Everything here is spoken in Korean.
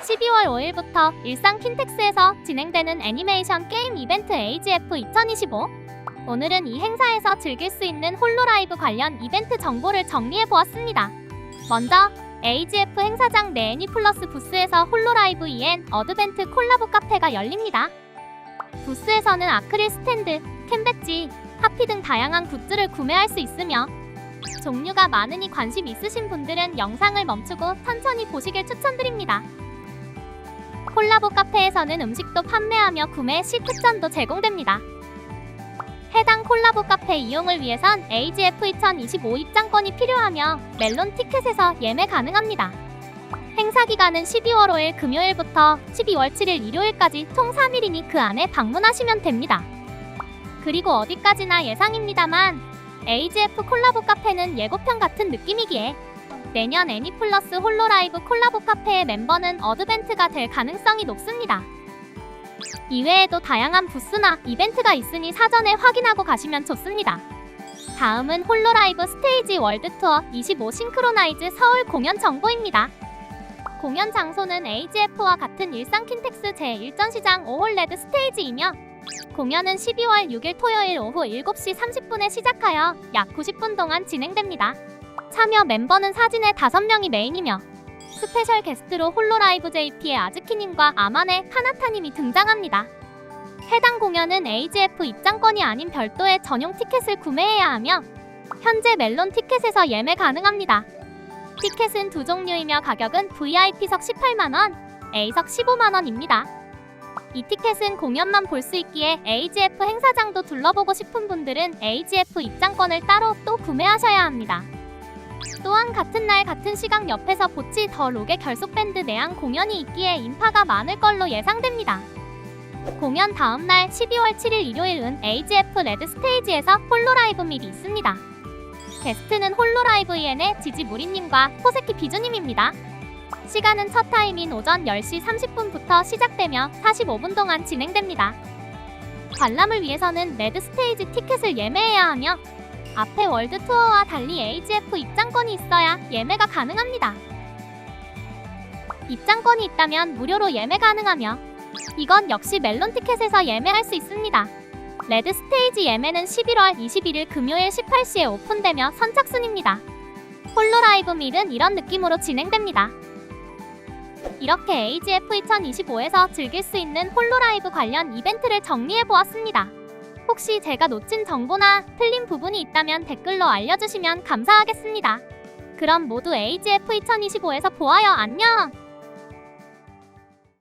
12월 5일부터 일산 킨텍스에서 진행되는 애니메이션 게임 이벤트 AGF 2025. 오늘은 이 행사에서 즐길 수 있는 홀로라이브 관련 이벤트 정보를 정리해 보았습니다. 먼저 AGF 행사장 내 애니플러스 부스에서 홀로라이브 EN 어드벤트 콜라보 카페가 열립니다. 부스에서는 아크릴 스탠드, 캔배지, 하피 등 다양한 굿즈를 구매할 수 있으며 종류가 많으니 관심 있으신 분들은 영상을 멈추고 천천히 보시길 추천드립니다. 콜라보 카페에서는 음식도 판매하며 구매 시 특전도 제공됩니다. 해당 콜라보 카페 이용을 위해선 AGF 2025 입장권이 필요하며 멜론 티켓에서 예매 가능합니다. 행사 기간은 12월 5일 금요일부터 12월 7일 일요일까지 총 3일이니 그 안에 방문하시면 됩니다. 그리고 어디까지나 예상입니다만 AGF 콜라보 카페는 예고편 같은 느낌이기에 내년 애니플러스 홀로라이브 콜라보 카페의 멤버는 어드벤트가 될 가능성이 높습니다. 이외에도 다양한 부스나 이벤트가 있으니 사전에 확인하고 가시면 좋습니다. 다음은 홀로라이브 스테이지 월드 투어 25 싱크로나이즈 서울 공연 정보입니다. 공연 장소는 AGF와 같은 일산 킨텍스 제1전시장 5홀 레드 스테이지이며 공연은 12월 6일 토요일 오후 7시 30분에 시작하여 약 90분 동안 진행됩니다. 참여 멤버는 사진의 5명이 메인이며 스페셜 게스트로 홀로라이브 JP의 아즈키님과 아만의 카나타님이 등장합니다. 해당 공연은 AGF 입장권이 아닌 별도의 전용 티켓을 구매해야 하며 현재 멜론 티켓에서 예매 가능합니다. 티켓은 두 종류이며 가격은 VIP석 18만원, A석 15만원입니다. 이 티켓은 공연만 볼 수 있기에 AGF 행사장도 둘러보고 싶은 분들은 AGF 입장권을 따로 또 구매하셔야 합니다. 또한 같은 날 같은 시각 옆에서 보치 더 록의 결속 밴드 내한 공연이 있기에 인파가 많을 걸로 예상됩니다. 공연 다음 날 12월 7일 일요일은 AGF 레드 스테이지에서 홀로라이브 밀이 있습니다. 게스트는 홀로라이브 EN의 지지 무리님과 호세키 비주님입니다. 시간은 첫 타임인 오전 10시 30분부터 시작되며 45분 동안 진행됩니다. 관람을 위해서는 레드 스테이지 티켓을 예매해야 하며 앞에 월드 투어와 달리 AGF 입장권이 있어야 예매가 가능합니다. 입장권이 있다면 무료로 예매 가능하며 이건 역시 멜론 티켓에서 예매할 수 있습니다. 레드 스테이지 예매는 11월 21일 금요일 18시에 오픈되며 선착순입니다. 홀로 라이브 밀은 이런 느낌으로 진행됩니다. 이렇게 AGF 2025에서 즐길 수 있는 홀로 라이브 관련 이벤트를 정리해 보았습니다. 혹시 제가 놓친 정보나 틀린 부분이 있다면 댓글로 알려주시면 감사하겠습니다. 그럼 모두 AGF 2025에서 보아요. 안녕!